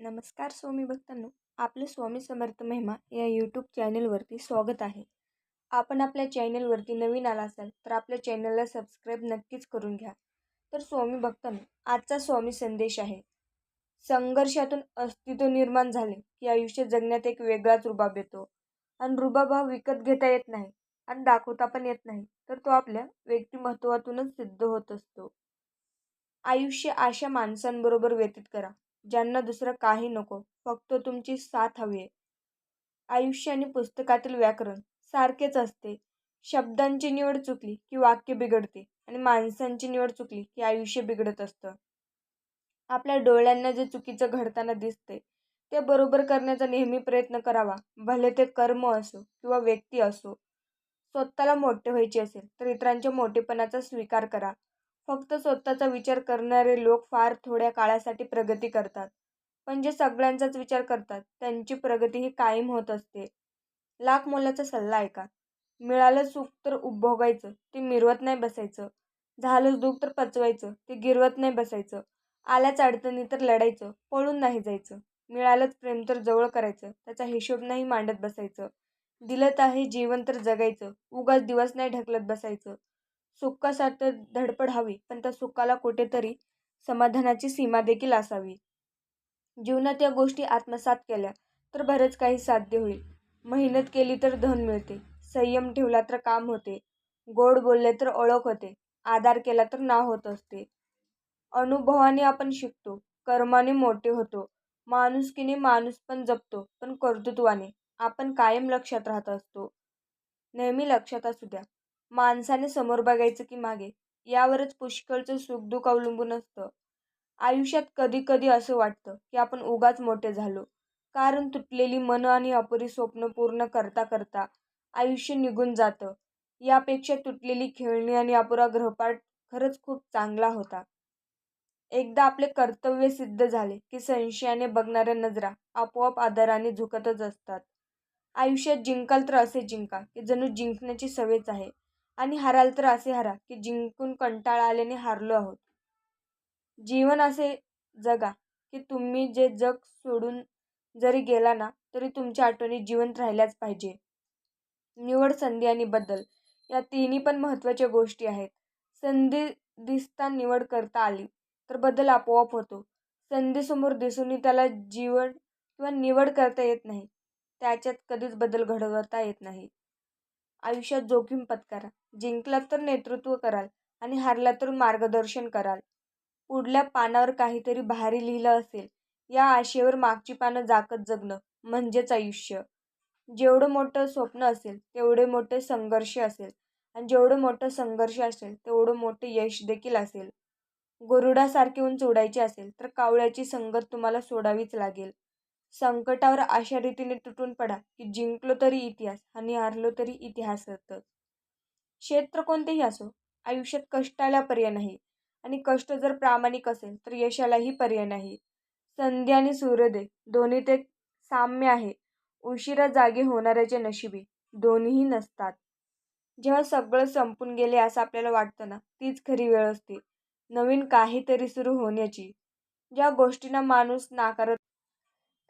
नमस्कार स्वामी भक्तांनो आपलं स्वामी समर्थ महिमा या यूट्यूब चॅनलवरती स्वागत आहे. आपण आपल्या चॅनलवरती नवीन आला असाल तर आपल्या चॅनलला सबस्क्राईब नक्कीच करून घ्या. तर स्वामी भक्तांनो आजचा स्वामी संदेश आहे. संघर्षातून अस्तित्व निर्माण झाले की आयुष्य जगण्यात एक वेगळाच रुबाब येतो. आणि रुबाब हा विकत घेता येत नाही आणि दाखवता पण येत नाही तर तो आपल्या व्यक्तिमत्वातूनच सिद्ध होत असतो. आयुष्य अशा माणसांबरोबर व्यतीत करा. ज्यांना दुसरं काही नको फक्त तुमची साथ हवी आहे. आयुष्य आणि पुस्तकातील व्याकरण सारखेच असते. शब्दांची निवड चुकली की वाक्य बिघडते आणि माणसांची निवड चुकली की आयुष्य बिघडत असतं. आपल्या डोळ्यांना जे चुकीचं घडताना दिसते ते बरोबर करण्याचा नेहमी प्रयत्न करावा. भले ते कर्म असो किंवा व्यक्ती असो स्वतःला मोठे व्हायचे असेल तर इतरांच्या मोठेपणाचा स्वीकार करा. फक्त स्वतःचा विचार करणारे लोक फार थोड्या काळासाठी प्रगती करतात. पण जे सगळ्यांचाच विचार करतात. त्यांची प्रगती ही कायम होत असते. लाख मोलाचा सल्ला ऐका. मिळालं सुख तर उपभोगायचं. ते मिरवत नाही बसायचं. झालं दुःख तर पचवायचं. ते गिरवत नाही बसायचं. आल्याच अडचणी तर लढायचं. पळून नाही जायचं. मिळालंच प्रेम तर जवळ करायचं. त्याचा हिशोब नाही मांडत बसायचं. दिलं आहे जीवन तर जगायचं. उगाच दिवस नाही ढकलत बसायचं. सुखासाठी धडपड हवी पण त्या सुखाला कुठेतरी समाधानाची सीमा देखील असावी. जीवनात या गोष्टी आत्मसात केल्या तर बरंच काही साध्य होईल. मेहनत केली तर धन मिळते. संयम ठेवला तर काम होते. गोड बोलले तर ओळख होते. आधार केला तर नाव होत असते. अनुभवाने आपण शिकतो. कर्माने मोठे होतो. माणुसकीने माणूस पण जपतो पण कर्तृत्वाने. आपण कायम लक्षात राहत असतो. नेहमी लक्षात असू द्या. माणसाने समोर बघायचं की मागे यावरच पुष्कळचं सुखदुःख अवलंबून असतं. आयुष्यात कधी कधी असं वाटतं की आपण उगाच मोठे झालो. कारण तुटलेली मन आणि अपुरी स्वप्न पूर्ण करता करता आयुष्य निघून जातं. यापेक्षा तुटलेली खेळणी आणि अपुरा ग्रहपाठ खरंच खूप चांगला होता. एकदा आपले कर्तव्य सिद्ध झाले की संशयाने बघणाऱ्या नजरा आपोआप आदराने झुकतच असतात. आयुष्यात जिंकाल तर असे जिंका की जणू जिंकण्याची सवयच आहे. आणि हाराल तर असे हारा की जिंकून कंटाळा आल्याने हारलो आहोत. जीवन असे जगा की तुम्ही जे जग सोडून जरी गेला ना तरी तुमच्या आठवणी जिवंत राहिल्याच पाहिजे. निवड संधी आणि बदल या तिन्ही पण महत्त्वाच्या गोष्टी आहेत. संधी दिसता निवड करता आली तर बदल आपोआप होतो. संधीसमोर दिसूनही त्याला जीवन किंवा निवड करता येत नाही. त्याच्यात कधीच बदल घडवता येत नाही. आयुष्यात जोखीम पत्करा. जिंकलात तर नेतृत्व कराल आणि हारला तर मार्गदर्शन कराल. पुढल्या पानावर काहीतरी भारी लिहिलं असेल. या आशेवर मागची पानं जाकत जगणं म्हणजेच आयुष्य. जेवढं मोठं स्वप्न असेल तेवढे मोठे संघर्ष असेल आणि जेवढं मोठं संघर्ष असेल तेवढं मोठं यश देखील असेल. गरुडासारखे उंच उडायचे असेल तर कावळ्याची संगत तुम्हाला सोडावीच लागेल. संकटावर अशा रीतीने तुटून पडा की जिंकलो तरी इतिहास आणि हारलो तरी इतिहासातच क्षेत्र कोणतेही असो आयुष्यात कष्टाला पर्याय नाही आणि कष्ट जर प्रामाणिक असेल तर यशालाही पर्याय नाही. संधी आणि सूर्योदय दोन्ही ते साम्य आहे. उशिरा जागे होणाऱ्याचे नशिबी दोन्हीही नसतात. जेव्हा सगळं संपून गेले असं आपल्याला वाटतं ना तीच खरी वेळ असते. नवीन काहीतरी सुरू होण्याची. ज्या गोष्टींना माणूस नाकारत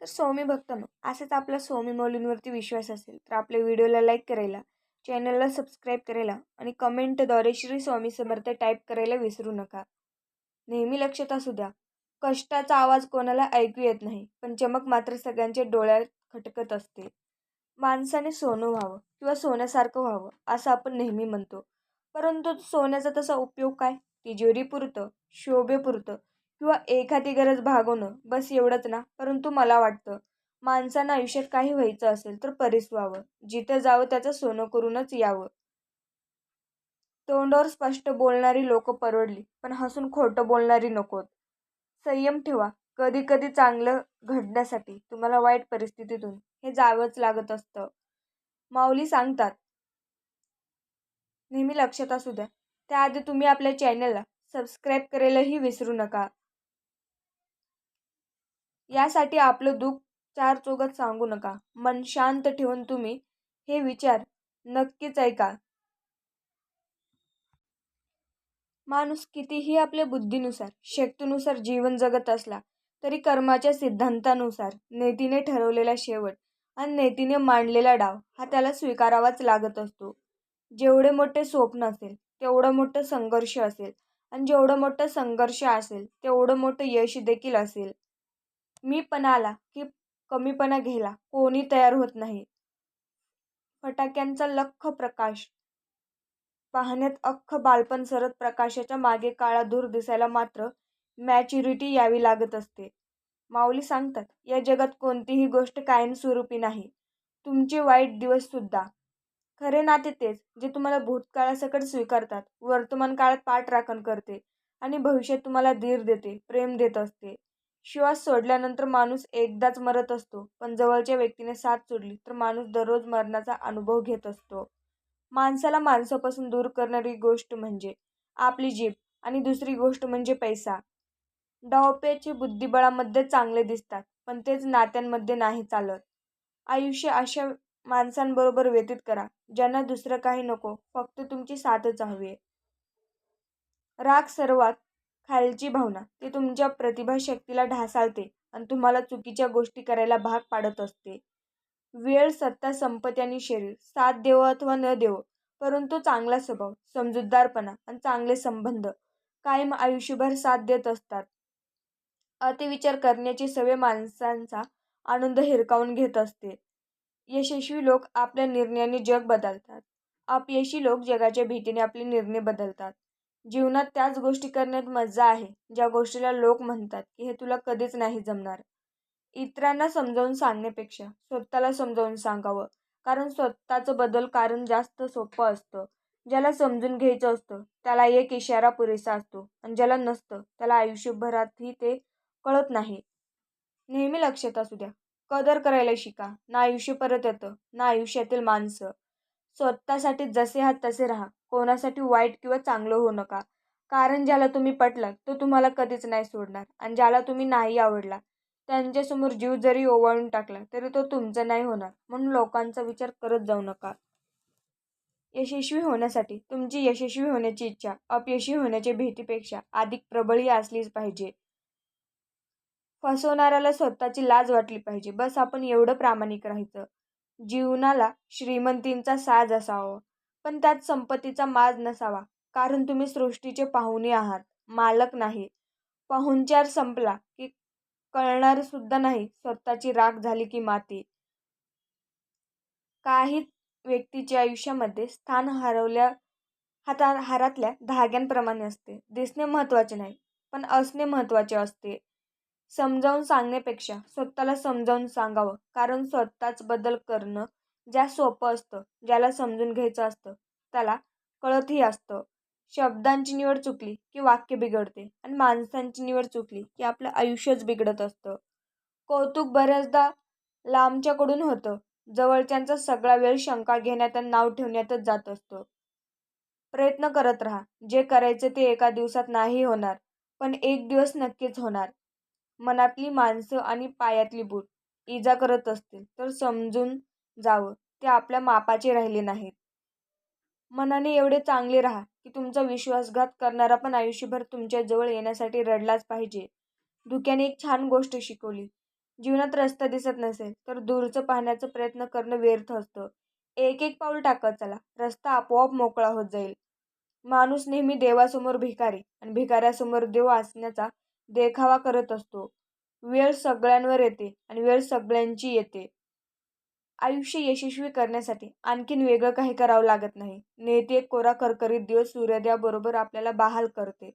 तर स्वामी भक्तांनो असेच आपला स्वामी मौलींवरती विश्वास असेल तर आपल्या व्हिडिओला लाईक करायला चॅनलला सबस्क्राईब करायला आणि कमेंटद्वारे श्री स्वामी समर्थ टाईप करायला विसरू नका. नेहमी लक्षात असू द्या कष्टाचा आवाज कोणाला ऐकू येत नाही पण चमक मात्र सगळ्यांच्या डोळ्यात खटकत असते. माणसाने सोनं व्हावं किंवा सोन्यासारखं व्हावं असं आपण नेहमी म्हणतो. परंतु सोन्याचा तसा उपयोग काय? तिजोरीपुरतं शोभेपुरतं किंवा एखादी गरज भागवणं बस एवढंच ना? परंतु मला वाटतं माणसानं आयुष्यात काही व्हायचं असेल तर परीस व्हावं. जिथं जावं त्याचं सोनं करूनच यावं. तोंडावर स्पष्ट बोलणारी लोक परवडली पण हसून खोटं बोलणारी नकोत. संयम ठेवा. कधी कधी चांगलं घडण्यासाठी तुम्हाला वाईट परिस्थितीतून हे जावंच लागत असतं. माऊली सांगतात नेहमी लक्षात असू द्या. त्याआधी तुम्ही आपल्या चॅनलला सबस्क्राईब करायलाही विसरू नका. यासाठी आपलं दुःख चार चोगत सांगू नका. मन शांत ठेवून तुम्ही हे विचार नक्कीच ऐका. माणूस कितीही आपल्या बुद्धीनुसार शक्तीनुसार जीवन जगत असला तरी कर्माच्या सिद्धांतानुसार नेतीने ठरवलेला शेवट आणि नेतीने मांडलेला डाव हा त्याला स्वीकारावाच लागत असतो. जेवढे मोठे स्वप्न असेल तेवढं मोठं संघर्ष असेल आणि जेवढं मोठं संघर्ष असेल तेवढं मोठं यश देखील असेल. मीपणा आला की कमीपणा घ्यायला कोणी तयार होत नाही. फटाक्यांचा लख्ख प्रकाश. पाहण्यात अख्खं बालपण सरत प्रकाशाच्या मागे काळा धूर दिसायला मात्र मॅच्युरिटी यावी लागत असते. माऊली सांगतात या जगात कोणतीही गोष्ट कायमस्वरूपी नाही. तुमचे वाईट दिवससुद्धा खरे नाते तेच जे तुम्हाला भूतकाळासकट स्वीकारतात. वर्तमान काळात पाठराखण करते आणि भविष्यात तुम्हाला धीर देते प्रेम देत असते. श्वास सोडल्यानंतर माणूस एकदाच मरत असतो पण जवळच्या व्यक्तीने साथ सोडली तर माणूस दररोज मरणाचा अनुभव घेत असतो. माणसाला माणसापासून दूर करणारी गोष्ट म्हणजे आपली जीभ आणि दुसरी गोष्ट म्हणजे पैसा. डावपेचे बुद्धिबळामध्ये चांगले दिसतात पण तेच नात्यांमध्ये नाही चालत. आयुष्य अशा माणसांबरोबर व्यतीत करा ज्यांना दुसरं काही नको फक्त तुमची साथच हवी राग सर्वात खालची भावना ती तुमच्या प्रतिभाशक्तीला ढासाळते आणि तुम्हाला चुकीच्या गोष्टी करायला भाग पाडत असते. वेळ सत्ता संपत्ती आणि शरीर साथ देवो अथवा न देवो परंतु चांगला स्वभाव समजूतदारपणा आणि चांगले संबंध कायम आयुष्यभर साथ देत असतात. अतिविचार करण्याची सवय माणसांचा आनंद हिरकावून घेत असते. यशस्वी लोक आपल्या निर्णयाने जग बदलतात. अपयशी लोक जगाच्या भीतीने आपले निर्णय बदलतात. जीवनात त्याच गोष्टी करण्यात मजा आहे ज्या गोष्टीला लोक म्हणतात की हे तुला कधीच नाही जमणार. इतरांना समजावून सांगण्यापेक्षा स्वतःला समजावून सांगावं कारण स्वतःचं बदल कारण जास्त सोपं असतं. ज्याला समजून घ्यायचं असतं त्याला एक इशारा पुरेसा असतो आणि ज्याला नसतं त्याला आयुष्यभरातही ते कळत नाही. नेहमी लक्षात असू द्या कदर करायला शिका ना आयुष्य परत येतं ना आयुष्यातील माणसं. स्वतःसाठी जसे आहात तसे राहा. कोणासाठी वाईट किंवा चांगलं होऊ नका. कारण ज्याला तुम्ही पटलात तो तुम्हाला कधीच नाही सोडणार आणि ज्याला तुम्ही नाही आवडला त्यांच्यासमोर जीव जरी ओवाळून टाकला तरी तो तुमचा नाही होणार. म्हणून लोकांचा विचार करत जाऊ नका. यशस्वी होण्यासाठी तुमची यशस्वी होण्याची इच्छा अपयशी होण्याच्या भीतीपेक्षा अधिक प्रबळी असलीच पाहिजे. फसवणाऱ्याला स्वतःची लाज वाटली पाहिजे. बस आपण एवढं प्रामाणिक राहायचं. जीवनाला श्रीमंतींचा साज असावा. पण त्यात संपत्तीचा माज नसावा. कारण तुम्ही सृष्टीचे पाहुणे आहात मालक नाही. पाहुणचार संपला की कळणार सुद्धा नाही स्वतःची राख झाली की माती. काही व्यक्तीच्या आयुष्यामध्ये स्थान हरवल्या हाता हारातल्या धाग्यांप्रमाणे असते. दिसणे महत्त्वाचे नाही पण असणे महत्त्वाचे असते. समजावून सांगण्यापेक्षा स्वतःला समजावून सांगावं. कारण स्वतःच बदल करणं ज्या सोपं असतं ज्याला समजून घ्यायचं असतं त्याला कळतही असतं. शब्दांची निवड चुकली की वाक्य बिघडते आणि माणसांची निवड चुकली की आपलं आयुष्यच बिघडत असतं. कौतुक बऱ्याचदा लांबच्याकडून होतं. जवळच्यांचा सगळा वेळ शंका घेण्यात आणि नाव ठेवण्यातच जात असतो. प्रयत्न करत राहा. जे करायचे ते एका दिवसात नाही होणार पण एक दिवस नक्कीच होणार. मनातली माणसं आणि पायातली बूट. इजा करत असतील तर समजून जावं. ते आपल्या मापाचे राहिले नाहीत. मनाने एवढे चांगले राहा की तुमचा विश्वासघात करणारा पण आयुष्यभर तुमच्याजवळ येण्यासाठी रडलाच पाहिजे. धुक्याने एक छान गोष्ट शिकवली. जीवनात रस्ता दिसत नसेल तर दूरचं पाहण्याचा प्रयत्न करणं व्यर्थ असतं. एक एक पाऊल टाकत चला. रस्ता आपोआप मोकळा होत जाईल. माणूस नेहमी देवासमोर भिकारी आणि भिकाऱ्यासमोर देव असण्याचा देखावा करत असतो. वेळ सगळ्यांवर येते आणि वेळ सगळ्यांची येते. आयुष्य यशस्वी करण्यासाठी आणखीन वेगळं काही करावं लागत नाही. नेते एक कोरा करकरीत दिवस सूर्योदयाबरोबर आपल्याला बहाल करते.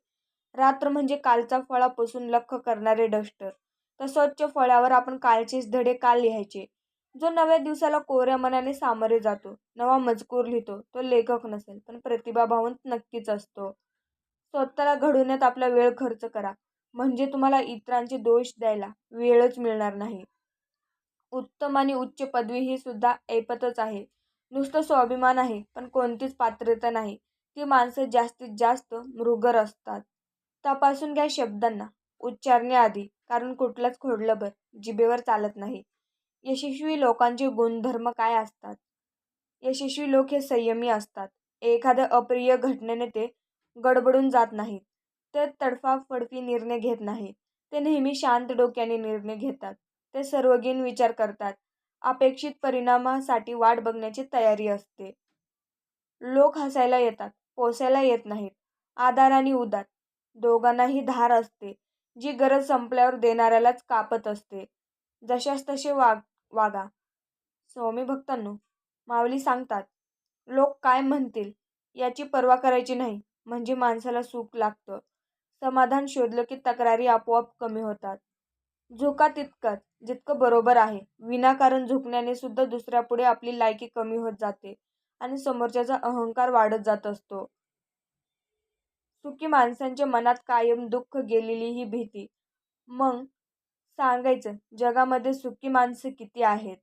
रात्र म्हणजे कालचा फळापासून लख करणारे डस्टर. तर स्वच्छ फळ्यावर आपण कालचेच धडे काल लिहायचे. जो नव्या दिवसाला कोऱ्या मनाने सामोरे जातो नवा मजकूर लिहितो तो लेखक नसेल पण प्रतिभाभावंत नक्कीच असतो. स्वतःला घडवण्यात आपला वेळ खर्च करा. म्हणजे तुम्हाला इतरांचे दोष द्यायला वेळच मिळणार नाही. उत्तम आणि उच्च पदवी ही सुद्धा ऐपतच आहे. नुसतं स्वाभिमान आहे पण कोणतीच पात्रता नाही. ती माणसं जास्तीत जास्त मृगर असतात. तपासून घ्या शब्दांना. उच्चारण्याआधी कारण कुठलाच खोडलंबर जिभेवर चालत नाही. यशस्वी लोकांचे गुणधर्म काय असतात? यशस्वी लोक हे संयमी असतात. एखाद्या अप्रिय घटनेने ते गडबडून जात नाहीत. ते तडफाफडफी निर्णय घेत नाहीत ते नेहमी शांत डोक्याने निर्णय घेतात. ते सर्वगीण विचार करतात. अपेक्षित परिणामासाठी वाट बघण्याची तयारी असते. लोक हसायला येतात पोसायला येत नाहीत आधार आणि उदार दोघांनाही धार असते जी गरज संपल्यावर देणाऱ्यालाच कापत असते. जशास तसे वाग वागा. स्वामी भक्तांनो माऊली सांगतात लोक काय म्हणतील याची पर्वा करायची नाही म्हणजे माणसाला सुख लागतं. समाधान शोधलं की तक्रारी आपोआप कमी होतात. झुका तितकंच जितकं बरोबर आहे. विनाकारण झुकण्याने सुद्धा दुसऱ्यापुढे आपली लायकी कमी होत जाते आणि समोरच्याचा अहंकार वाढत जात असतो. सुखी माणसांच्या मनात कायम दुःख गेलेली ही भीती. मग सांगायचं जगामध्ये सुखी माणसं किती आहेत?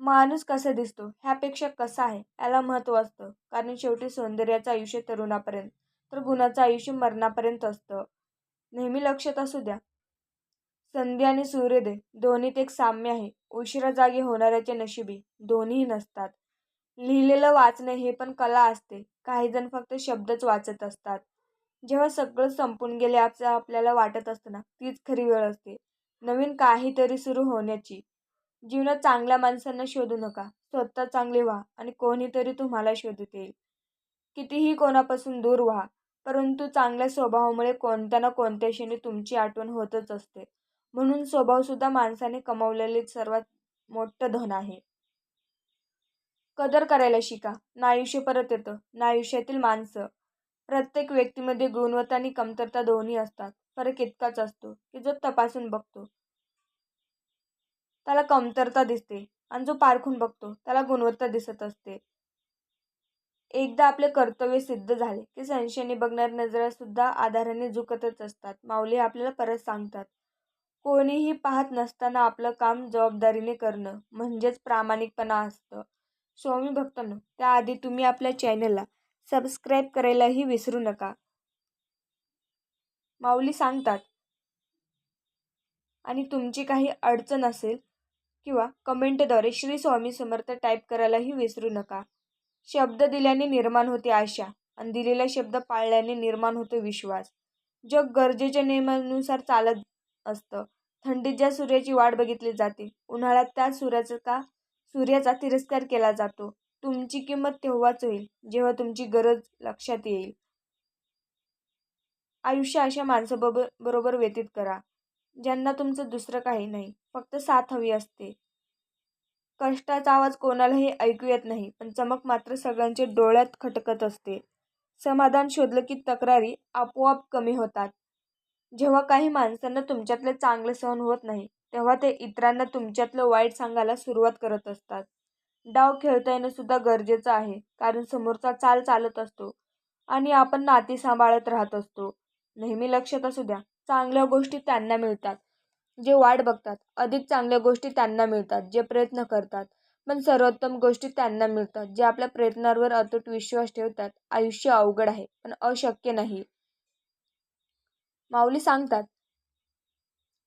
माणूस कसा दिसतो? ह्यापेक्षा कसा आहे? याला महत्त्व असतं. कारण शेवटी सौंदर्याचं आयुष्य तरुणापर्यंत तर गुणाचं आयुष्य मरणापर्यंत असतं. नेहमी लक्षात असू द्या. संधी आणि सूर्योदय दोन्हीत एक साम्य आहे. उशिरा जागी होणाऱ्याचे नशिबी दोन्हीही नसतात. लिहिलेलं वाचणं हे पण कला असते. काही जण फक्त शब्दच वाचत असतात. जेव्हा सगळं संपून गेले असं आपल्याला वाटत असताना तीच खरी वेळ असते. नवीन काहीतरी सुरू होण्याची. जीवनात चांगल्या माणसांना शोधू नका. स्वतः चांगले व्हा आणि कोणीतरी तुम्हाला शोधत. येईल कितीही कोणापासून दूर व्हा परंतु चांगल्या स्वभावामुळे कोणत्या ना कोणत्या क्षणी तुमची आठवण होतच असते. म्हणून स्वभावसुद्धा माणसाने कमावलेले सर्वात मोठं धन आहे. कदर करायला शिका. ना आयुष्य परत येतं. ना आयुष्यातील माणसं. प्रत्येक व्यक्तीमध्ये गुणवत्ता आणि कमतरता दोन्ही असतात. फरक इतकाच असतो की जो तपासून बघतो त्याला कमतरता दिसते आणि जो पारखून बघतो त्याला गुणवत्ता दिसत असते. एकदा आपले कर्तव्य सिद्ध झाले की संशयाने बघणाऱ्या नजरा सुद्धा आधाराने झुकतच असतात. माऊली आपल्याला परत सांगतात. कोणीही पाहत नसताना आपलं काम जबाबदारीने करणं म्हणजेच प्रामाणिकपणा असतं. स्वामी भक्तांनो त्याआधी तुम्ही आपल्या चॅनलला सबस्क्राईब करायलाही विसरू नका. माऊली सांगतात आणि तुमची काही अडचण असेल किंवा कमेंटद्वारे श्री स्वामी समर्थ टाईप करायलाही विसरू नका. शब्द दिल्याने निर्माण होते आशा आणि दिलेला शब्द पाळल्याने निर्माण होतो विश्वास. जग गरजेच्या नियमानुसार चालत असतं. थंडीत ज्या सूर्याची वाट बघितली जाते उन्हाळ्यात त्या सूर्याचा का सूर्याचा तिरस्कार केला जातो. तुमची किंमत तेव्हाच होईल जेव्हा तुमची गरज लक्षात येईल. आयुष्य अशा माणसाबरोबर बरोबर व्यतीत करा ज्यांना तुमचं दुसरं काही नाही फक्त साथ हवी असते. कष्टाचा आवाज कोणालाही ऐकू येत नाही पण चमक मात्र सगळ्यांचे डोळ्यात खटकत असते. समाधान शोधलं की तक्रारी आपोआप कमी होतात. जेव्हा काही माणसांना तुमच्यातले चांगले सहन होत नाही तेव्हा ते इतरांना तुमच्यातलं वाईट सांगायला सुरुवात करत असतात. डाव खेळता येणं सुद्धा गरजेचं आहे कारण समोरचा चाल चालत असतो आणि आपण नाती सांभाळत राहत असतो. नेहमी लक्षात असू द्या चांगल्या गोष्टी त्यांना मिळतात. जे वाट बघतात अधिक चांगल्या गोष्टी त्यांना मिळतात जे प्रयत्न करतात पण सर्वोत्तम गोष्टी त्यांना मिळतात जे आपल्या प्रयत्नांवर अतूट विश्वास ठेवतात. आयुष्य अवघड आहे पण अशक्य नाही. माऊली सांगतात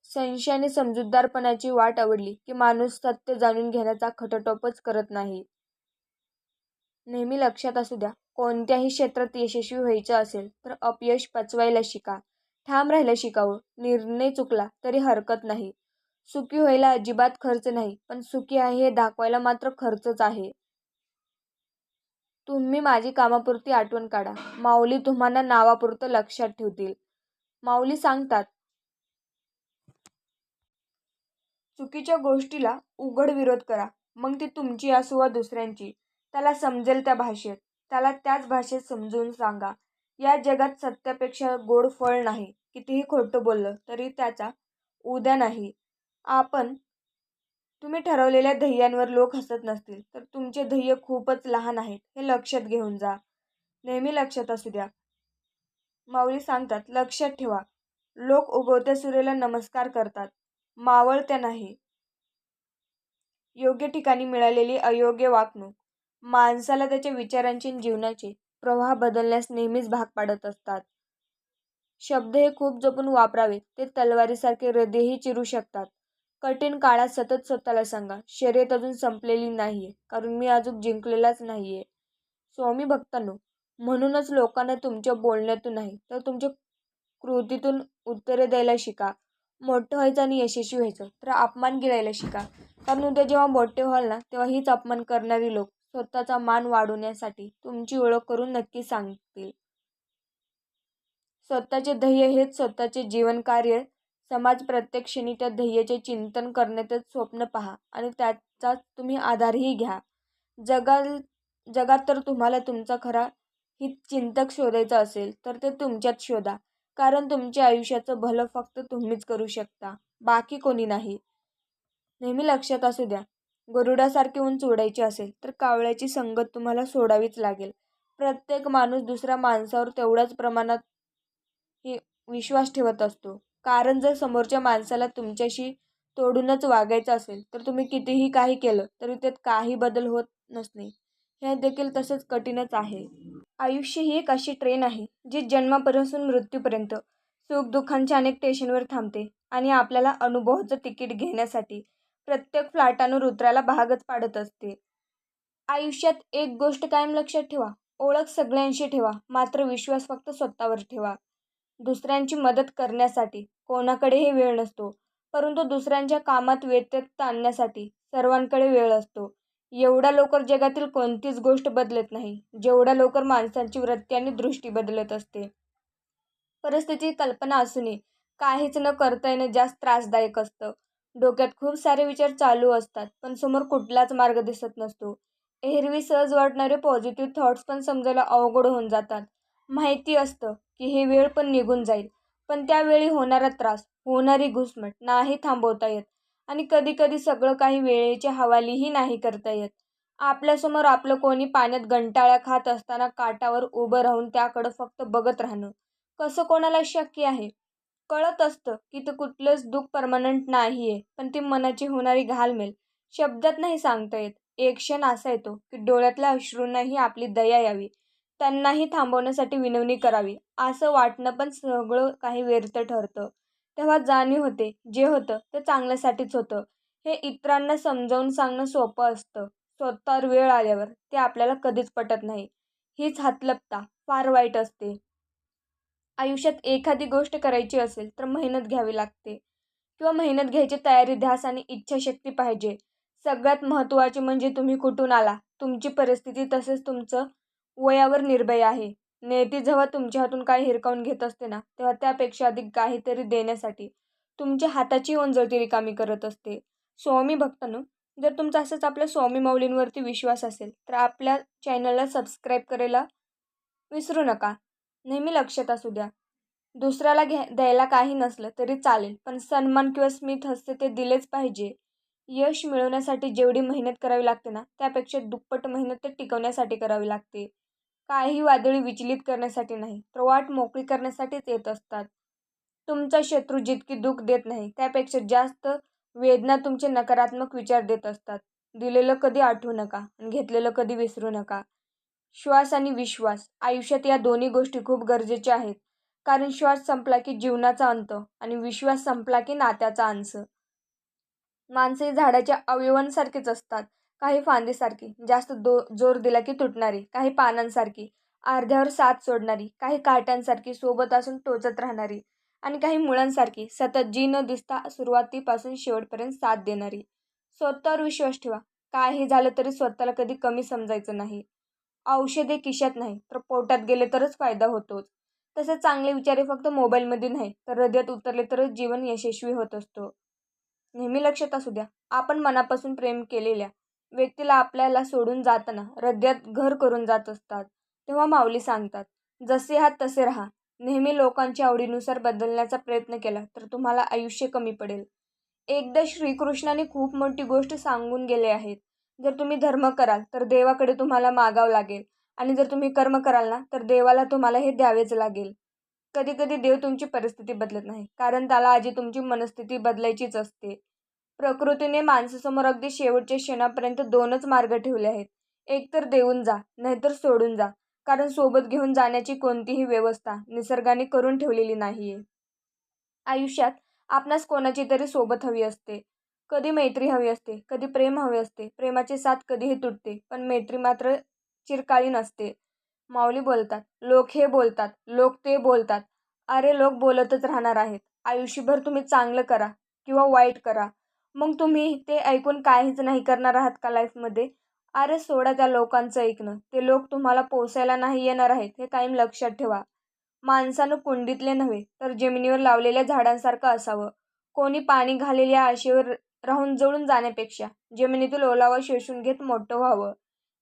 संशयाने समजूतदारपणाची वाट आवडली की माणूस सत्य जाणून घेण्याचा खटटोपच करत नाही. नेहमी लक्षात असू द्या कोणत्याही क्षेत्रात यशस्वी व्हायचं असेल तर अपयश पचवायला शिका ठाम राहायला शिकावं निर्णय चुकला तरी हरकत नाही. सुखी व्हायला अजिबात खर्च नाही पण सुखी आहे हे दाखवायला मात्र खर्चच आहे. तुम्ही माझी कामापुरती आठवण काढा माऊली तुम्हाला नावापुरतं लक्षात ठेवतील. माऊली सांगतात चुकीच्या गोष्टीला उघड विरोध करा. मग ती तुमची असो वा दुसऱ्यांची. त्याला समजेल त्या भाषेत. त्याला त्याच भाषेत समजून सांगा. या जगात सत्यापेक्षा गोड फळ नाही. कितीही खोटं बोललं तरी त्याचा उद्या नाही. आपण तुम्ही ठरवलेल्या ध्येयांवर लोक हसत नसतील तर तुमचे ध्येय खूपच लहान आहेत हे लक्षात घेऊन जा. नेहमी लक्षात असू द्या. माऊली सांगतात लक्षात ठेवा लोक उगवत्या सूर्याला नमस्कार करतात मावळत्या नाही. योग्य ठिकाणी मिळालेली अयोग्य वागणूक माणसाला त्याच्या विचारांचे जीवनाचे प्रवाह बदलण्यास नेहमीच भाग पाडत असतात. शब्द हे खूप जपून वापरावे ते तलवारीसारखे हृदयही चिरू शकतात. कठीण काळात सतत स्वतःला सांगा शर्यत अजून संपलेली नाहीये कारण मी अजून जिंकलेलाच नाहीये. स्वामी भक्तांनो म्हणूनच लोकांना तुमच्या बोलण्यातून नाही तर तुमच्या कृतीतून उत्तरे द्यायला शिका. मोठं व्हायचं आणि यशस्वी व्हायचं तर अपमान गिळायला शिका. कारण उद्या जेव्हा मोठे व्हाल ना तेव्हा हीच अपमान करणारी लोक स्वतःचा मान वाढवण्यासाठी तुमची ओळख करून नक्की सांगतील. स्वतःचे ध्येय हेच स्वतःचे जीवनकार्य. समाज प्रत्येक क्षणी त्या ध्येयाचे चिंतन करण्यातच स्वप्न पहा आणि त्याचाच तुम्ही आधारही घ्या. जगाल जगात तर तुम्हाला तुमचा खरा हित चिंतक शोधायचं असेल तर ते तुमच्यात शोधा. कारण तुमच्या आयुष्याचं भलं फक्त तुम्हीच करू शकता. बाकी कोणी नाही. नेहमी लक्षात असू द्या. गरुडासारखे उंच चोडायचे असेल तर कावळ्याची संगत तुम्हाला सोडावीच लागेल. प्रत्येक माणूस दुसऱ्या माणसावर तेवढ्याच प्रमाणात हे विश्वास ठेवत असतो. कारण जर समोरच्या माणसाला तुमच्याशी तोडूनच वागायचं असेल तर तुम्ही कितीही काही केलं तरी त्यात काही बदल होत नसणे. हे देखील तसंच कठीणच आहे. आयुष्य ही एक अशी ट्रेन आहे जी जन्मापासून मृत्यूपर्यंत सुखदुःखांच्या अनेक स्टेशनवर थांबते आणि आपल्याला अनुभवाचं तिकीट घेण्यासाठी प्रत्येक फ्लाटानं उतरायला भागच पाडत असते. आयुष्यात एक गोष्ट कायम लक्षात ठेवा ओळख सगळ्यांशी ठेवा मात्र विश्वास फक्त स्वतःवर ठेवा. दुसऱ्यांची मदत करण्यासाठी कोणाकडेही वेळ नसतो परंतु दुसऱ्यांच्या कामात व्यत्यक्त आणण्यासाठी सर्वांकडे वेळ असतो. एवढ्या लवकर जगातील कोणतीच गोष्ट बदलत नाही. जेवढ्या लवकर माणसांची वृत्ती आणि दृष्टी बदलत असते. परिस्थितीची कल्पना असूनही काहीच न करता येणं जास्त त्रासदायक असतं. डोक्यात खूप सारे विचार चालू असतात पण समोर कुठलाच मार्ग दिसत नसतो. एरवी सहज वाटणारे पॉझिटिव्ह थॉट्स पण समजायला अवघड होऊन जातात. माहिती असतं की हे वेळ पण निघून जाईल पण त्यावेळी होणारा त्रास होणारी घुसमट नाही थांबवता येत. आणि कधी कधी सगळं काही वेळेच्या हवालीही नाही करता येत. आपल्यासमोर आपलं कोणी पाण्यात गंटाळ्या खात असताना काठावर उभं राहून त्याकडं फक्त बघत राहणं. कसं कोणाला शक्य आहे? कळत असतं की ते कुठलंच दुःख परमनंट नाही आहे पण ती मनाची होणारी घालमेल. शब्दात नाही सांगता येत. एक क्षण असा येतो की डोळ्यातल्या अश्रूंनाही आपली दया यावी. त्यांनाही थांबवण्यासाठी विनवणी करावी. असं वाटणं पण सगळं काही व्यर्थ ठरतं. तेव्हा जाणीव होते. जे होतं ते चांगल्यासाठीच होतं. हे इतरांना समजावून सांगणं सोपं असतं. स्वतःवर वेळ आल्यावर ते आपल्याला कधीच पटत नाही. हीच हातलपता फार वाईट असते. आयुष्यात एखादी गोष्ट करायची असेल तर मेहनत घ्यावी लागते. किंवा मेहनत घ्यायची तयारी ध्यास आणि इच्छाशक्ती पाहिजे. सगळ्यात महत्त्वाचे म्हणजे तुम्ही कुठून आला. तुमची परिस्थिती तसेच तुमचं वयावर निर्भय आहे. नेती जेव्हा तुमच्या हातून काही हिरकावून घेत असते ना तेव्हा त्यापेक्षा अधिक काहीतरी देण्यासाठी तुमच्या हाताची ओंजळती रिकामी करत असते. स्वामी भक्तांनो जर तुमचा असंच आपल्या स्वामी माऊलींवरती विश्वास असेल तर आपल्या चॅनलला सबस्क्राईब करायला विसरू नका. नेहमी लक्षात असू द्या. दुसऱ्याला घ्या द्यायला काही नसलं तरी चालेल पण सन्मान किंवा स्मित हस्ते ते दिलेच पाहिजे. यश मिळवण्यासाठी जेवढी मेहनत करावी लागते ना त्यापेक्षा दुप्पट मेहनत ते टिकवण्यासाठी करावी लागते. काही वादळी विचलित करण्यासाठी नाही तर वाट मोकळी करण्यासाठीच येत असतात. तुमचा शत्रू जितकी दुःख देत नाही त्यापेक्षा जास्त वेदना तुमचे नकारात्मक विचार देत असतात. दिलेलं कधी आठवू नका आणि घेतलेलं कधी विसरू नका. श्वास आणि विश्वास आयुष्यात या दोन्ही गोष्टी खूप गरजेच्या आहेत. कारण श्वास संपला की जीवनाचा अंत आणि विश्वास संपला की नात्याचा अंश माणसे झाडाच्या अवयवांसारखेच असतात. काही फांदीसारखी जास्त दो जोर दिला की तुटणारी काही पानांसारखी अर्ध्यावर साथ सोडणारी काही काट्यांसारखी सोबत असून टोचत राहणारी आणि काही मुळांसारखी सतत जी न दिसता सुरुवातीपासून शेवटपर्यंत साथ देणारी. स्वतःवर विश्वास ठेवा. काही झालं तरी स्वतःला कधी कमी समजायचं नाही. औषधे खिशात नाही तर पोटात गेले तरच फायदा होतोच. तसे चांगले विचारे फक्त मोबाईलमध्ये नाही तर हृदयात उतरले तरच जीवन यशस्वी होत असतो. नेहमी लक्षात असू द्या आपण मनापासून प्रेम केलेल्या व्यक्तीला आपल्याला सोडून जाताना हृदयात घर करून जात असतात तेव्हा माऊली सांगतात जसे आहात तसे राहा. नेहमी लोकांच्या आवडीनुसार बदलण्याचा प्रयत्न केला तर तुम्हाला आयुष्य कमी पडेल. एकदा श्रीकृष्णाने खूप मोठी गोष्ट सांगून गेले आहेत. जर तुम्ही धर्म कराल तर देवाकडे तुम्हाला मागावं लागेल. आणि जर तुम्ही कर्म कराल ना तर देवाला तुम्हाला हे द्यावेच लागेल. कधी कधी देव तुमची परिस्थिती बदलत नाही कारण त्याला आजी तुमची मनस्थिती बदलायचीच असते. प्रकृतीने माणसासमोर अगदी शेवटच्या क्षणापर्यंत दोनच मार्ग ठेवले आहेत. एक तर देऊन जा नाहीतर सोडून जा. कारण सोबत घेऊन जाण्याची कोणतीही व्यवस्था निसर्गाने करून ठेवलेली नाही आहे आयुष्यात आपणास कोणाची तरी सोबत हवी असते. कधी मैत्री हवी असते कधी प्रेम हवे असते. प्रेमाचे साथ कधीही तुटते पण मैत्री मात्र चिरकाळी नसते. माऊली बोलतात लोक हे बोलतात लोक ते बोलतात. अरे लोक बोलतच राहणार आहेत. आयुष्यभर तुम्ही चांगलं करा किंवा वाईट करा. मग तुम्ही ते ऐकून काहीच नाही करणार आहात का लाईफमध्ये अरे सोडा त्या लोकांचं ऐकणं. ते लोक तुम्हाला पोसायला नाही येणार आहेत हे कायम लक्षात ठेवा. माणसानं कुंडीतले नव्हे तर जमिनीवर लावलेल्या झाडांसारखं असावं. कोणी पाणी घालेल्या आशेवर राहून जळून जाण्यापेक्षा जमिनीतील ओलावा शोषून घेत मोठं व्हावं.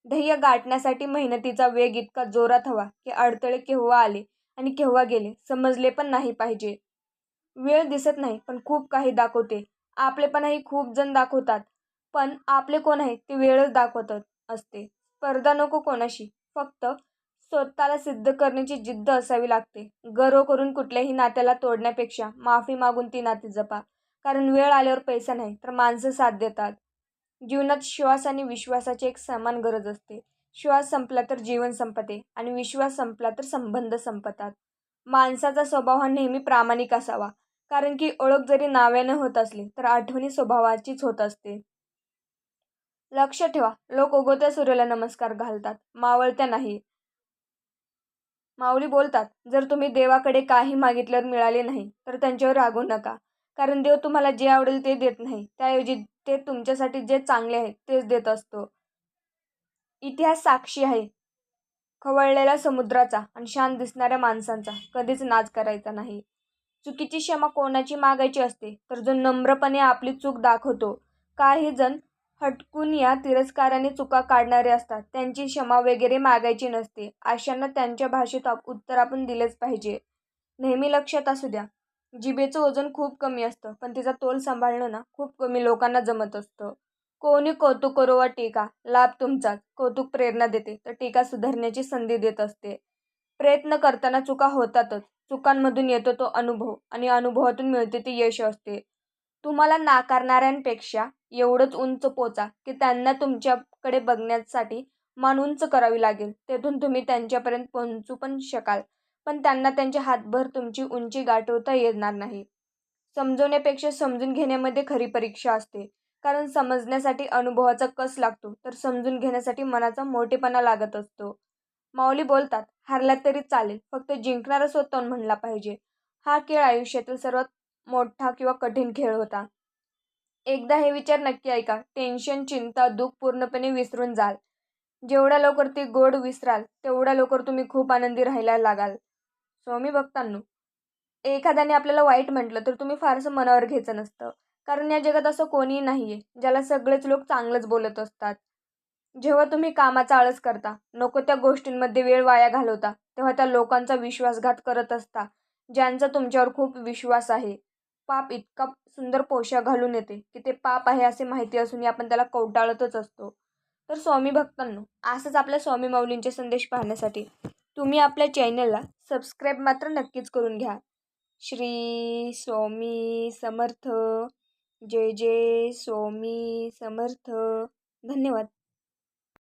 ध्येय गाठण्यासाठी मेहनतीचा वेग इतका जोरात हवा की अडथळे केव्हा आले आणि केव्हा गेले समजले पण नाही पाहिजे. वेळ दिसत नाही पण खूप काही दाखवते. आपलेपणाही खूप जण दाखवतात. पण आपले कोण आहे ते वेळच दाखवत असते. स्पर्धा नको कोणाशी. फक्त स्वतःला सिद्ध करण्याची जिद्द असावी लागते. गर्व करून कुठल्याही नात्याला तोडण्यापेक्षा माफी मागून ती नाती जपा. कारण वेळ आल्यावर पैसा नाही तर माणसं साथ देतात. जीवनात श्वास आणि विश्वासाची एक समान गरज असते. श्वास संपला तर जीवन संपते आणि विश्वास संपला तर संबंध संपतात. माणसाचा स्वभाव हा नेहमी प्रामाणिक असावा. कारण की ओळख जरी नाव्यानं होत असली तर आठवणी स्वभावाचीच होत असते. लक्ष ठेवा. लोक उगवत्या सूर्याला नमस्कार घालतात. मावळत्या नाही. माऊली बोलतात जर तुम्ही देवाकडे काही मागितल्यावर मिळाले नाही तर त्यांच्यावर रागू नका. कारण देव तुम्हाला जे आवडेल ते देत नाही. त्याऐवजी ते तुमच्यासाठी जे चांगले आहे तेच देत असतो. इतिहास साक्षी आहे. खवळलेल्या समुद्राचा आणि शांत दिसणाऱ्या माणसांचा कधीच नाच करायचा नाही. चुकीची क्षमा कोणाची मागायची असते तर जो नम्रपणे आपली चूक दाखवतो. काही जण हटकून या तिरस्काराने चुका काढणारे असतात. त्यांची क्षमा वगैरे मागायची नसते. अशांना त्यांच्या भाषेत उत्तर आपण दिलेच पाहिजे. नेहमी लक्षात असू द्या जिभेचं वजन खूप कमी असतं पण तिचा तोल सांभाळणं ना खूप कमी लोकांना जमत असतं. कोणी कौतुक करो वा टीका लाभ तुमचाच कौतुक प्रेरणा देते तर टीका सुधारण्याची संधी देत असते. प्रयत्न करताना चुका होतातच. चुकांमधून येतो तो अनुभव आणि अनुभवातून मिळते ते यश असते. तुम्हाला नाकारणाऱ्यांपेक्षा एवढंच उंच पोचा की त्यांना तुमच्याकडे बघण्यासाठी मान उंच करावी लागेल. तेथून तुम्ही त्यांच्यापर्यंत पोहोचू पण शकाल पण त्यांना त्यांच्या हातभर तुमची उंची गाठवता येणार नाही. समजवण्यापेक्षा समजून घेण्यामध्ये खरी परीक्षा असते. कारण समजण्यासाठी अनुभवाचा कस लागतो तर समजून घेण्यासाठी मनाचा मोठेपणा लागत असतो. माऊली बोलतात हारला तरी चालेल. फक्त जिंकणारा स्वतःहून म्हणला पाहिजे. हा खेळ आयुष्यातील सर्वात मोठा किंवा कठीण खेळ होता. एकदा हे विचार नक्की ऐका. टेन्शन चिंता दुःख पूर्णपणे विसरून जाल. जेवढ्या लवकर ते गोड विसराल तेवढ्या लवकर तुम्ही खूप आनंदी राहायला लागाल. स्वामी भक्तांनो एखाद्याने आपल्याला वाईट म्हटलं तर तुम्ही फारसं मनावर घ्यायचं नसतं. कारण या जगात असं कोणीही नाही आहे ज्याला सगळेच लोक चांगलंच बोलत असतात. जेव्हा तुम्ही कामाचा आळस करता नको त्या गोष्टींमध्ये वेळ वाया घालवता तेव्हा त्या लोकांचा विश्वासघात करत असता ज्यांचा तुमच्यावर खूप विश्वास आहे. पाप इतका सुंदर पोशाख घालून येते की ते पाप आहे असे माहिती असूनही आपण त्याला कवटाळतच असतो. तर स्वामी भक्तांनो असंच आपल्या स्वामी माऊलींचे संदेश पाहण्यासाठी तुम्ही आपल्या चॅनलला सबस्क्राईब मात्र नक्कीच करून घ्या. श्री स्वामी समर्थ. जय जय स्वामी समर्थ. धन्यवाद.